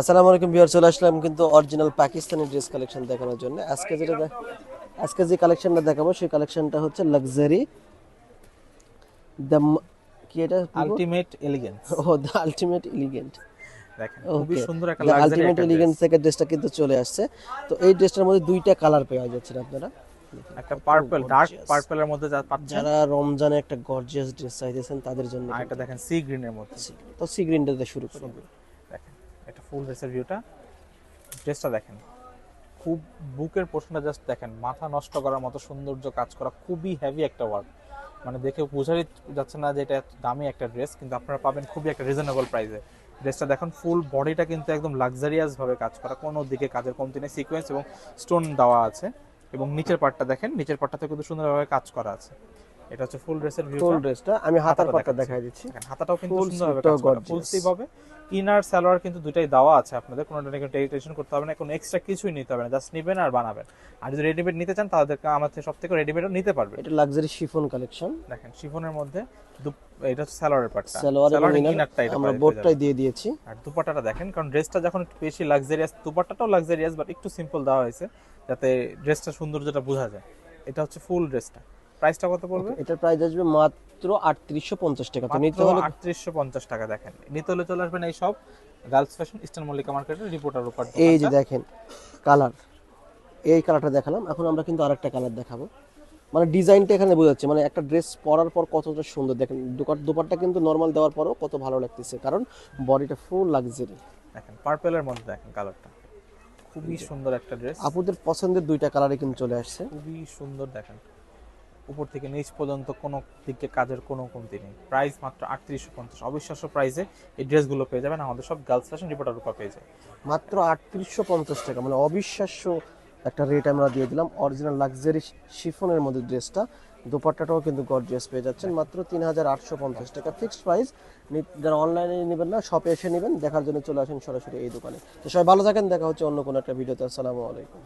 আসসালামু আলাইকুম বিহার চলে আসলাম কিন্তু অরিজিনাল পাকিস্তানি ড্রেস কালেকশন দেখানোর জন্য। আজকে যেটা আজকে যে কালেকশনটা দেখাবো সেই কালেকশনটা হচ্ছে লাক্সারি দ্য কি এটা? আলটিমেট এলিগেন্স ও দ্য আলটিমেট এলিগেন্ট খুবই সুন্দর একটা লাক্সারি আলটিমেট এলিগেন্ট থেকে ড্রেসটা কিন্তু চলে আসছে। তো এই ড্রেসটার মধ্যে দুইটা কালার পেয়ে যাচ্ছেন আপনারা। একটা পার্পল ডার্ক পার্পলের মধ্যে যা পাচ্ছেন। যারা রমজানে একটা গর্জিয়াস ড্রেস চাইতেছেন তাদের জন্য একটা দেখেন সি গ্রিনের মধ্যে। তো সি গ্রিনটাতে শুরু করি। দেখেন এটা ফুল ড্রেসের ভিউটা। ড্রেসটা দেখেন। খুব বুকের পোর্শনটা জাস্ট দেখেন। মাথা নষ্ট করার মতো সৌন্দর্য কাজ করা খুবই হেভি একটা ওয়ার্ক মানে দেখে বোঝাই যাচ্ছে না যে এটা দামি একটা ড্রেস কিন্তু আপনারা পাবেন খুবই একটা রিজনেবল প্রাইসে ড্রেসটা দেখুন ফুল বডিটা কিন্তু একদম লাক্সারিয়াস ভাবে কাজ করা। কোনো দিকে কাজের কমতি নেই। সিকোয়েন্স এবং স্টোন দেওয়া আছে। এবং নিচের পার্টটা দেখেন, নিচের পার্টটাতে কিন্তু সুন্দরভাবে কাজ করা আছে। এটা হচ্ছে ফুল ড্রেসের ভিউ ফুল ড্রেসটা আমি হাতার পাটটা দেখাই দিচ্ছি। হাতাটাও কিন্তু কাজ করা ফুল। স্লিভ হবে। ইনার সালোয়ার কিন্তু দুটাই দেওয়া আছে আপনাদের। কোনো টেনশন করতে হবে না কোনো এক্সট্রা কিছুই নিতে হবে না। জাস্ট নেবেন আর বানাবেন। আর যদি রেডিমেড নিতে চান তাদেরকে আমার থেকে সব থেকে রেডিমেডও নিতে পারবেন। এটা লাক্সারি শিফন কালেকশন দেখেন শিফনের মধ্যে এটা হচ্ছে সালোয়ারের পার্টটা এবং সালোয়ারের ইনারটা এটা আমরা বোর্ডটাই দিয়ে দিয়েছি। আর দুপাট্টাটা দেখেন কারণ ড্রেসটা যখন একটু বেশি লাক্সারিয়াস দুপাট্টাটাও লাক্সারিয়াস বাট একটু সিম্পল দেওয়া হয়েছে যাতে ড্রেসটা সৌন্দর্যটা বোঝা যায়। এটা হচ্ছে ফুল ড্রেসটা প্রাইসটা কত পড়বে? এটার প্রাইস আসবে মাত্র আটত্রিশশো পঞ্চাশ টাকা। তো নিতে হলে আটত্রিশশো পঞ্চাশ টাকা দেখেন। নিতে হলে চলে আসবেন এই সব গার্লস ফ্যাশন ইস্টার্ন মল্লিকা মার্কেটের রিপোর্টার উপর এই যে দেখেন কালার এই কালারটা দেখালাম। এখন আমরা কিন্তু আরেকটা কালার দেখাবো। মানে ডিজাইনটা এখানে বোঝাচ্ছে। মানে একটা ড্রেস পরার পর কতটা সুন্দর। দেখেন দুপাট দুপাটটা কিন্তু নর্মাল দেওয়ার পরও কত ভালো লাগতেছে। কারণ বডিটা ফুল লাক্সারি দেখেন পার্পেলের মধ্যে দেখেন কালারটা খুবই সুন্দর একটা ড্রেস আপুদের পছন্দের দুইটা কালারই কিন্তু চলে আসছে। খুবই সুন্দর দেখেন। উপর থেকে নিচ পর্যন্ত কোনো দিকে কাজের কোনো কমতি নেই। প্রাইস মাত্র আটত্রিশশো পঞ্চাশ। অবিশ্বাস্য প্রাইসে এই ড্রেসগুলো পেয়ে যাবেন। আমাদের সব গার্লস ফ্যাশন রিপোর্টার উপর পেয়ে যায় মাত্র আটত্রিশশো পঞ্চাশ টাকা। মানে অবিশ্বাস্য একটা রেট আমরা দিয়ে দিলাম। অরিজিনাল লাক্সারি শিফনের মধ্যে ড্রেসটা দোপাট্টাটাও কিন্তু গর্জিয়াস পেয়ে যাচ্ছেন। মাত্র তিন হাজার আটশো পঞ্চাশ টাকা। ফিক্সড প্রাইস যারা অনলাইনে নেবেন না শপে এসে নেবেন। দেখার জন্য চলে আসেন সরাসরি এই দোকানে। তো সবাই ভালো থাকেন। দেখা হচ্ছে অন্য কোনো একটা ভিডিওতে আসসালামু আলাইকুম।